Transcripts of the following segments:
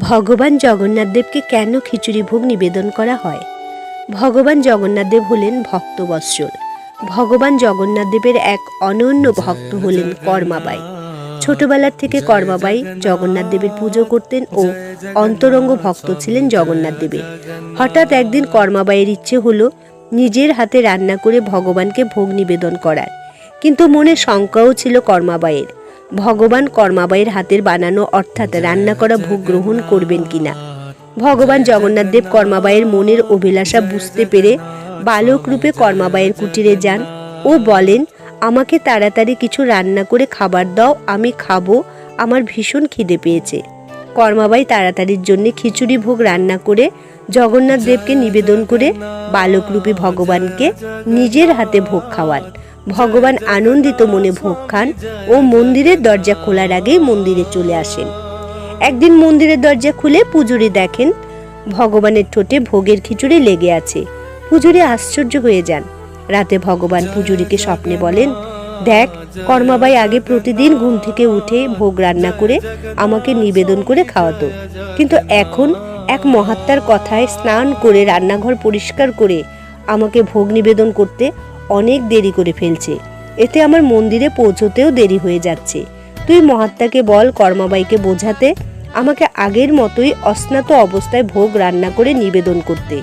ভগবান জগন্নাথদেবকে কেন খিচুড়ি ভোগ নিবেদন করা হয়? ভগবান জগন্নাথদেব হলেন ভক্তবৎসল। ভগবান জগন্নাথদেবের এক অনন্য ভক্ত হলেন কর্মাবাই। ছোটবেলার থেকে কর্মাবাই জগন্নাথ দেবের পুজো করতেন ও অন্তরঙ্গ ভক্ত ছিলেন জগন্নাথ দেবের। হঠাৎ একদিন কর্মাবাইয়ের ইচ্ছে হলো নিজের হাতে রান্না করে ভগবানকে ভোগ নিবেদন করার। কিন্তু মনে শঙ্কাও ছিল কর্মাবাইয়ের। ভগবান কর্মাবাইয়ের হাতের বানানো অর্থাৎ রান্না করা ভোগ গ্রহণ করবেন কিনা? ভগবান জগন্নাথ দেব কর্মাবাইয়ের মনের অভিলাষা বুঝতে পেরে বালক রূপে কর্মাবাইয়ের কুটিরে যান ও বলেন, আমাকে তাড়াতাড়ি কিছু রান্না করে খাবার দাও, আমি খাব, আমার ভীষণ খিদে পেয়েছে। কর্মাবাই তাড়াতাড়ির জন্য খিচুড়ি ভোগ রান্না করে জগন্নাথ দেবকে নিবেদন করে বালকরূপী ভগবানকে নিজের হাতে ভোগ খাওয়ান। ভগবান আনন্দিত মনে ভোগ খান ও মন্দিরের দরজা খোলার আগেই মন্দিরে চলে আসেন। একদিন মন্দিরের দরজা খুলে পুজুরি দেখেন, ভগবানের ঠোঁটে ভোগের খিচুড়ি লেগে আছে। পুজুরি আশ্চর্য হয়ে যান। রাতে ভগবান পুজুরিকে স্বপ্নে বলেন, দেখ, কর্মাবাই আগে প্রতিদিন ঘুম থেকে উঠে ভোগ রান্না করে আমাকে নিবেদন করে খাওয়াতো। কিন্তু এখন এক মহাত্মার কথায় স্নান করে রান্নাঘর পরিষ্কার করে আমাকে ভোগ নিবেদন করতে অনেক দেরি করে ফেলছে। এতে আমার মন্দিরে পৌঁছতেও দেরি হয়ে যাচ্ছে। তুই মহাত্মাকে বল, কর্মাবাইকে বোঝাতে, আমাকে আগের মতোই অস্নাত অবস্থায় ভোগ রান্না করে নিবেদন করতে।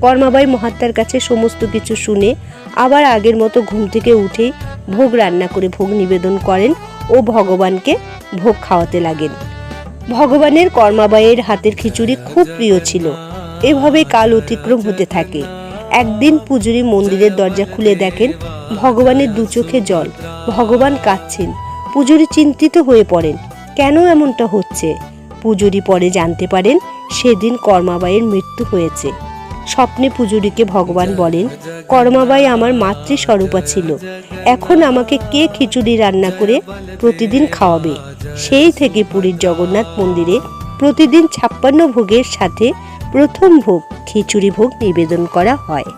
কর্মাবাই মহাত্মার কাছে সমস্ত কিছু শুনে, আবার আগের মতো ঘুম থেকে উঠে ভোগ রান্না করে ভোগ নিবেদন করেন ও ভগবানকে ভোগ খাওয়াতে লাগেন। ভগবানের কর্মাবাইয়ের হাতের খিচুড়ি খুব প্রিয় ছিল। এভাবে কাল অতিক্রম হতে থাকে। একদিন পুজুরি মন্দিরের দরজা খুলে দেখেন ভগবানের দু চোখে জল, ভগবান কাঁদছেন। পুজুরি চিন্তিত হয়ে পড়েন, কেন এমনটা হচ্ছে? পুজুরি পরে জানতে পারেন সেদিন কর্মাবাইয়ের মৃত্যু হয়েছে। স্বপ্নে পুজুরিকে ভগবান বলেন, কর্মাবাই আমার মাতৃস্বরূপা ছিল। এখন আমাকে কে খিচুড়ি রান্না করে প্রতিদিন খাওয়াবে? সেই থেকে পুরীর জগন্নাথ মন্দিরে প্রতিদিন ছাপ্পান্ন ভোগের সাথে প্রথম ভোগ খিচুড়ি ভোগ নিবেদন করা হয়।